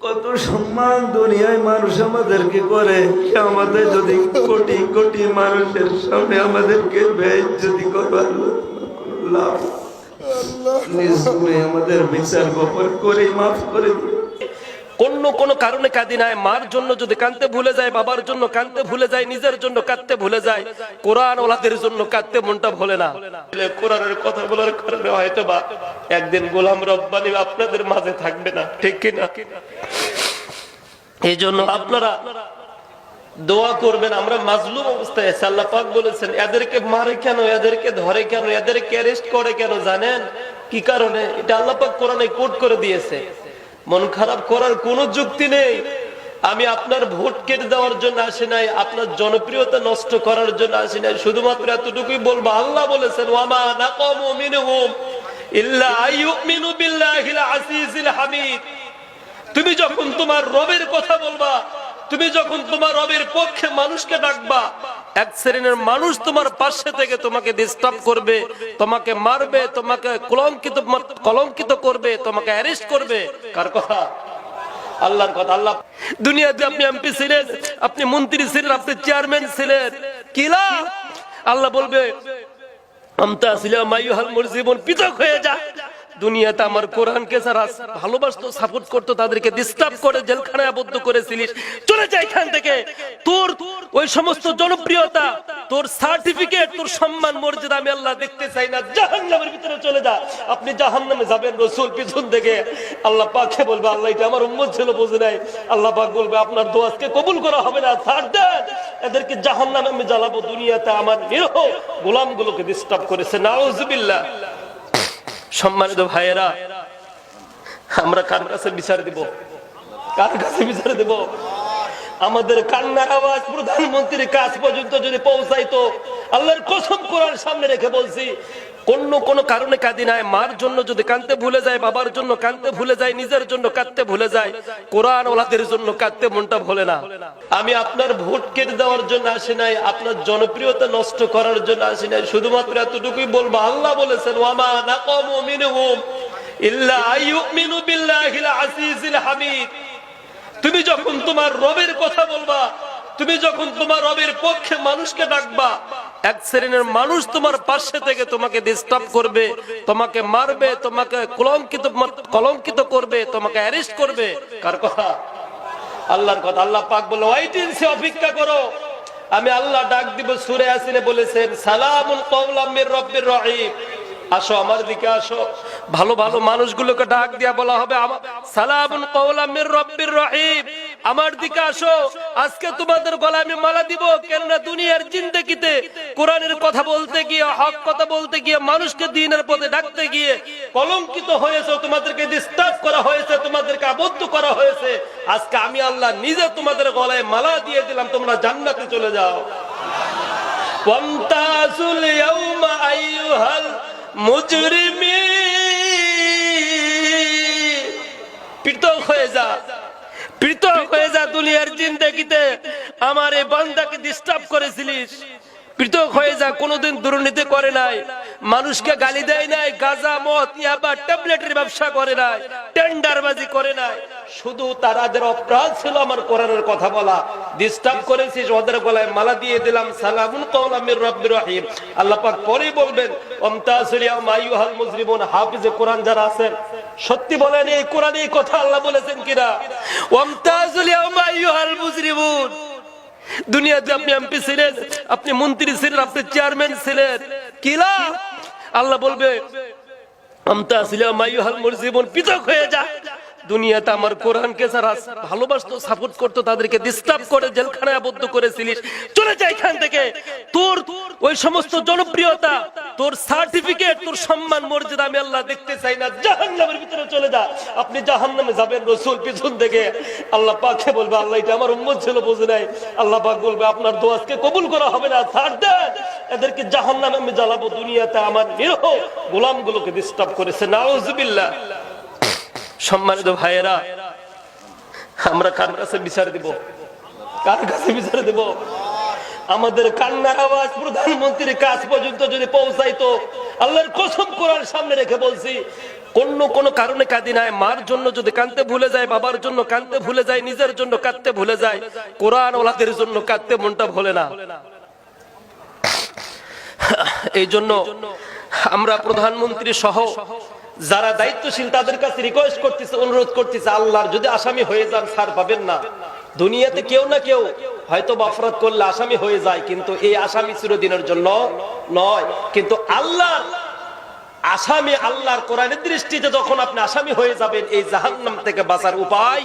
কত সম্মান দুনিয়ায় মানুষ আমাদেরকে করে আমাদের যদি কোটি কোটি মানুষের সামনে আমাদেরকে যদি করবার লাভ আমাদের বিচার গোপন করে মাফ করে দিন। অন্য কোনো কারণে কাঁদি নাই। মার জন্য যদি কাঁদতে ভুলে যায়, বাবার জন্য কাঁদতে ভুলে যায়, নিজের জন্য কাঁদতে ভুলে যায় কোরআন ওলাদের জন্য কাঁদতে মনটা ভোলে না। কোরআনের কথা বলার কারণে হয়তো বা একদিন গোলাম রব্বানি আপনাদের মাঝে থাকবে না, ঠিক কিনা এই জন্য আপনারা দোয়া করবেন, আমরা মাজলুম অবস্থায় আছি। আল্লাহ পাক বলেছেন, এদেরকে মারে কেন, এদেরকে ধরে কেন, এদেরকে অ্যারেস্ট করে কেন, জানেন? কি কারণে? এটা আল্লাহ পাক কোরআনে কোট করে দিয়েছে। মন খারাপ করার কোনো যুক্তি নেই। আমি আপনার ভোট কেটে দেওয়ার জন্য আসি নাই, আপনার জনপ্রিয়তা নষ্ট করার জন্য আসি নাই। শুধুমাত্র এতটুকুই বলব, আল্লাহ বলেছেন তুমি যখন তোমার রবের কথা বলবা তুমি যখন তোমার রবের পক্ষে মানুষকে ডাকবা, এক শ্রেণির মানুষ তোমার পাশে থেকে তোমাকে ডিস্টার্ব করবে, তোমাকে মারবে, তোমাকে কলঙ্কিত কলঙ্কিত করবে, তোমাকে অ্যারেস্ট করবে। কার কথা? আল্লাহ। দুনিয়াতে আপনি এমপি ছিলেন, আপনি মন্ত্রী ছিলেন, আপনি চেয়ারম্যান ছিলেন। কিলা আল্লাহ বলবে মোর জীবন পৃথক হয়ে যা। দুনিয়াতে আমার কোরআনকে যারা ভালোবাসতো, সাপোর্ট করতো, তাদেরকে ডিস্টার্ব করে, জেলখানায় আবদ্ধ করেছিলিস। চলে এখান থেকে। তোর ওই সমস্ত জনপ্রিয়তা, তোর সার্টিফিকেট তোর সম্মান, মর্যাদা আমি আল্লাহ দেখতে চাই না। জাহান্নামের ভিতরে চলে যা। আপনি জাহান্নামে যাবেন রসুল পিছন থেকে। আল্লাহ বলবে, আল্লাহ, এটা আমার উম্মত ছিল নাই। আল্লাহ পাক বলবে, আপনার দোয়াজকে কবুল করা হবে না, ছাড় দেন এদেরকে জাহান্নামে আমি জ্বালাবো দুনিয়াতে আমার নিরহ গোলামগুলোকে ডিস্টার্ব করেছে। নাউজুবিল্লাহ। সম্মানিত ভাইয়েরা, আমরা কার কাছে বিচার দিব? কার কাছে বিচার দিব? আমাদের কান্নার আওয়াজ প্রধানমন্ত্রীর কাছ পর্যন্ত যদি পৌঁছাইতো, আল্লাহর কসম কোরআন সামনে রেখে বলছি অন্য কোন কারণে কাঁদি নাই, মার জন্য যদি কাঁদতে ভুলে যায়, বাবার জন্য কাঁদতে ভুলে যায়, নিজের জন্য কাঁদতে ভুলে যায় কোরআন ওলাদের জন্য কাঁদতে মনটা ভোলে না। আমি আপনার ভোট কেটে দেওয়ার জন্য আসি নাই, আপনার জনপ্রিয়তা নষ্ট করার জন্য আসি নাই, শুধুমাত্র এতটুকুই বলব, আল্লাহ বলেছেন, ওয়ামা নাকামু মিনহুম ইল্লা আইয়ুমিনু বিল্লাহিল আজিজিল হামিদ। তুমি যখন তোমার রবের কথা বলবা, তুমি যখন তোমার রবের পক্ষে মানুষকে ডাকবা এক শ্রেণির মানুষ তোমার পাশে থেকে তোমাকে ডিস্টার্ব করবে, তোমাকে মারবে, তোমাকে কলঙ্কিত কলঙ্কিত করবে, তোমাকে অ্যারেস্ট করবে। কার কথা? আল্লাহর কথা। আল্লাহ পাক বলে ওয়াইটিনসে অপেক্ষা করো। আমি আল্লাহ ডাক দিব সুরে আসিনে বলেছেন, সালামুন কওলাম মির রব্বির রহিম। আসো আমার দিকে আসো। ভালো ভালো মানুষগুলোকে ডাক দিয়া বলা হবে সালামুন কওলাম মির রব্বির রহিম। আমার দিকে আসো। আজকে তোমাদের গলায় আমি মালা দিব, কেননা দুনিয়ার জিন্দেগিতে কোরআনের কথা বলতে গিয়ে, হক কথা বলতে গিয়ে, মানুষকে দিনের পথে ডাকতে গিয়ে কলঙ্কিত হয়েছে, তোমাদেরকে ডিস্টার্ব করা হয়েছে, তোমাদেরকে আবদ্ধ করা হয়েছে। আজকে আমি আল্লাহ নিজে তোমাদের গলায় মালা দিয়ে দিলাম, তোমরা জান্নাতে চলে যাও। মুজরিমিন পৃথক হয়ে যা পৃথক হয়ে যা দুনিয়ার জিন্দেগিতে আমার এই বান্দাকে ডিস্টার্ব করেছিলিস। পৃথক হয়ে যা দুর্নীতি করে নাই। মানুষকে গালি দেয় নাই মদ, ইয়াবা ব্যবসা করে নাই, টেন্ডারবাজি করে নাই। শুধু তারাদের অপরাধ ছিল আমার কোরআনের কথা বলা। ডিস্টার্ব করেছিস, ওদের গলায় মালা দিয়ে দিলাম, সালামুন আল্লাহ পাক পরে বলবেন হাফিজে কোরআন যারা আছেন সত্যি বলেন, এই কোরআন এই কথা আল্লাহ বলেছেন কিনা? দুনিয়াতে আপনি এমপি ছিলেন, আপনি মন্ত্রী ছিলেন, আপনি চেয়ারম্যান ছিলেন। কিলা আল্লাহ বলবে আমতা ছিল মাইহাল মোর জীবন পৃথক হয়ে যা। দুনিয়াতে আমার কোরআনকে যারা ভালোবাসতো, সাপোর্ট করতো, তাদেরকে ডিস্টার্ব করে, জেলখানায় আবদ্ধ করেছিলিস। চলে যা এখান থেকে। তোর ওই সমস্ত জনপ্রিয়তা, তোর সার্টিফিকেট তোর সম্মান, মর্যাদা আমি আল্লাহ দেখতে চাই না। জাহান্নামের ভিতরে চলে যা। আপনি জাহান্নামে যাবেন রসুল পিছন থেকে। আল্লাহ পাককে বলবে, আল্লাহ, এটা আমার উম্মত ছিল, বোঝে নাই। আল্লাহ পাক বলবে, আপনার দোয়াজকে কবুল করা হবে না, ছাড় দেন এদেরকে জাহান্নামে আমি জ্বালাবো দুনিয়াতে আমার নিরহ গোলামগুলোকে ডিস্টার্ব করেছে। নাউজুবিল্লাহ। সম্মানিত ভাইয়েরা, আমরা কার কাছে বিচার দিব? কার কাছে বিচার দেব? আমাদের কান্নার আওয়াজ প্রধানমন্ত্রীর কাজ পর্যন্ত যদি পৌঁছাইতো, আল্লাহর কসম কোরআন সামনে রেখে বলছি, অন্য কোন কারণে কাঁদি নাই। মার জন্য যদি কাঁদতে ভুলে যায়, বাবার জন্য কাঁদতে ভুলে যায়, নিজের জন্য কাঁদতে ভুলে যায় কোরআন ওলাদের জন্য কাঁদতে মনটা ভোলে না। এই জন্য আমরা প্রধানমন্ত্রী সহ যারা দায়িত্বশীল তাদের কাছে রিকোয়েস্ট করতেছে, অনুরোধ করতেছে, আল্লাহর যদি আসামি হয়ে যান স্যার পাবেন না। দুনিয়াতে কেউ না কেউ হয়তো অপরাধ করলে আসামি হয়ে যায়, কিন্তু এই আসামি চিরদিনের জন্য নয়। কিন্তু আল্লাহ, আসামি আল্লাহর কোরআনের দৃষ্টিতে যখন আপনি আসামি হয়ে যাবেন, এই জাহান্নাম থেকে বাঁচার উপায়